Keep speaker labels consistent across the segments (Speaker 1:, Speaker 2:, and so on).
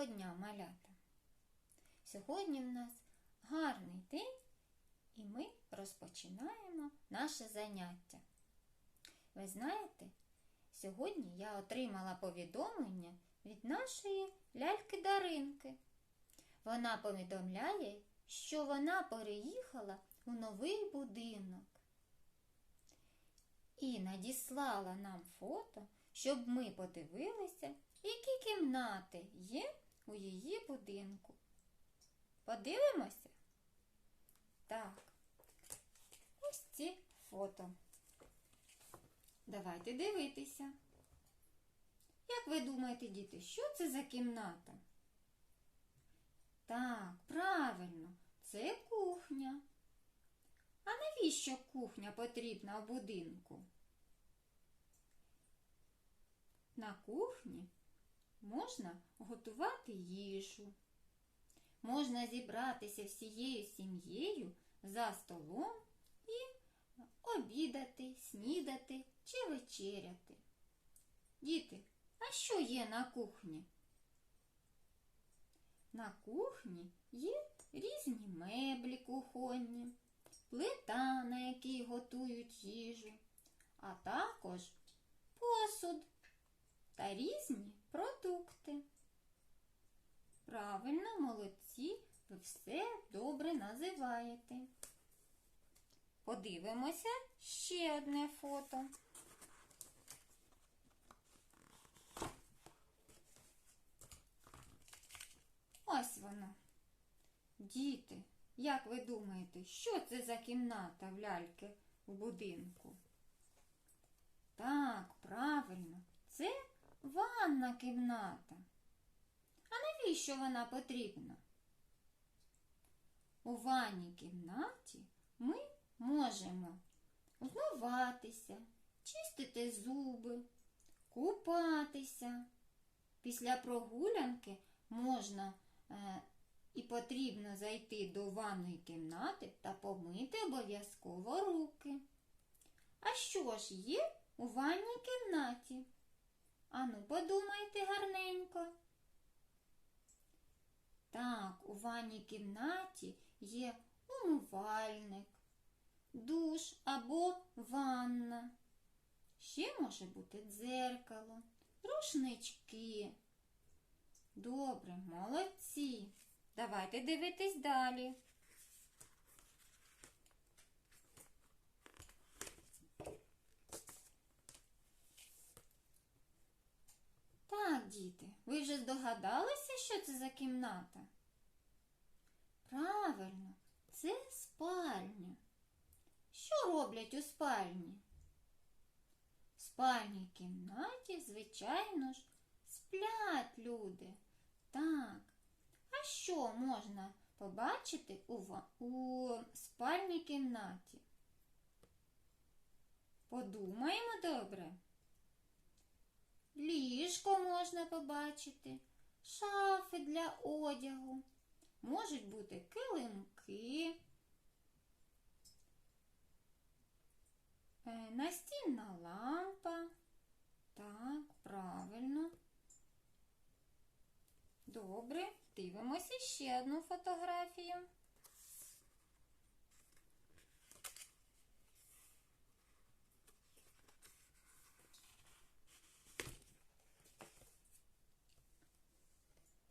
Speaker 1: Доброго дня, малята! Сьогодні в нас гарний день, і ми розпочинаємо наше заняття. Ви знаєте, сьогодні я отримала повідомлення від нашої ляльки Даринки. Вона повідомляє, що вона переїхала у новий будинок і надіслала нам фото, щоб ми подивилися, які кімнати є у її будинку. Подивимося? Так, ось ці фото. Давайте дивитися. Як ви думаєте, діти, що це за кімната? Так, правильно, це кухня. А навіщо кухня потрібна в будинку? На кухні можна готувати їжу. Можна зібратися всією сім'єю за столом і обідати, снідати чи вечеряти. Діти, а що є на кухні? На кухні є різні меблі кухонні, плита, на якій готують їжу, а також посуд та різні продукти. Правильно, молодці, ви все добре називаєте. Подивимося ще одне фото. Ось воно. Діти, як ви думаєте, що це за кімната в ляльки в будинку? Так, правильно, це ванна кімната. А навіщо вона потрібна? У ванній кімнаті ми можемо вмиватися, чистити зуби, купатися. Після прогулянки можна е, і потрібно зайти до ванної кімнати та помити обов'язково руки. А що ж є у ванній кімнаті? Ану, подумайте гарненько. Так, у ванній кімнаті є умивальник, душ або ванна. Ще може бути дзеркало, рушнички. Добре, молодці. Давайте дивитись далі. Так, діти, ви вже здогадалися, що це за кімната? Правильно, це спальня. Що роблять у спальні? В спальній кімнаті, звичайно ж, сплять люди. Так. А що можна побачити у, у спальній кімнаті? Подумаємо добре. Ліжко можна побачити, шафи для одягу, можуть бути килимки, е, настільна лампа. Так, правильно. Добре, дивимося ще одну фотографію.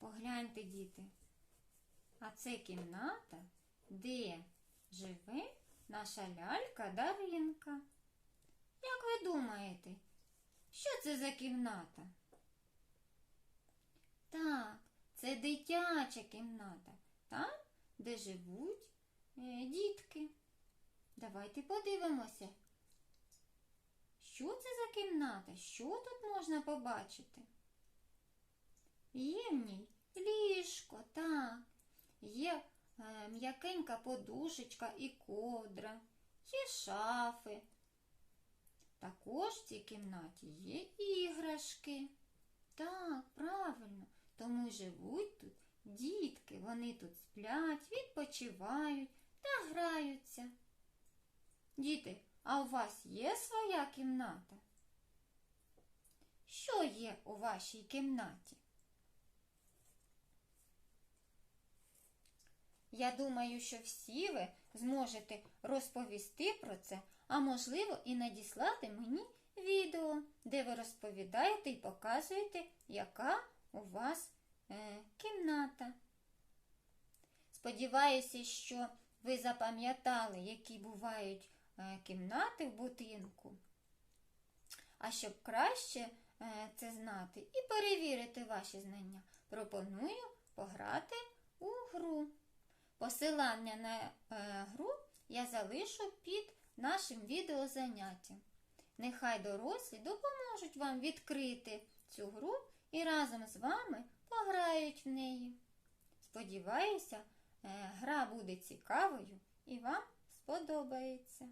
Speaker 1: Погляньте, діти. А це кімната, де живе наша лялька Даринка. Як ви думаєте, що це за кімната? Так, це дитяча кімната, там, де живуть е, дітки. Давайте подивимося. Що це за кімната? Що тут можна побачити? Є в ній ліжко, так, є е, м'якенька подушечка і ковдра, є шафи. Також в цій кімнаті є іграшки. Так, правильно, тому живуть тут дітки. Вони тут сплять, відпочивають та граються. Діти, а у вас є своя кімната? Що є у вашій кімнаті? Я думаю, що всі ви зможете розповісти про це, а можливо і надіслати мені відео, де ви розповідаєте і показуєте, яка у вас е, кімната. Сподіваюся, що ви запам'ятали, які бувають е, кімнати в будинку. А щоб краще е, це знати і перевірити ваші знання, пропоную пограти. Посилання на е, гру я залишу під нашим відеозаняттям. Нехай дорослі допоможуть вам відкрити цю гру і разом з вами пограють в неї. Сподіваюся, е, гра буде цікавою і вам сподобається.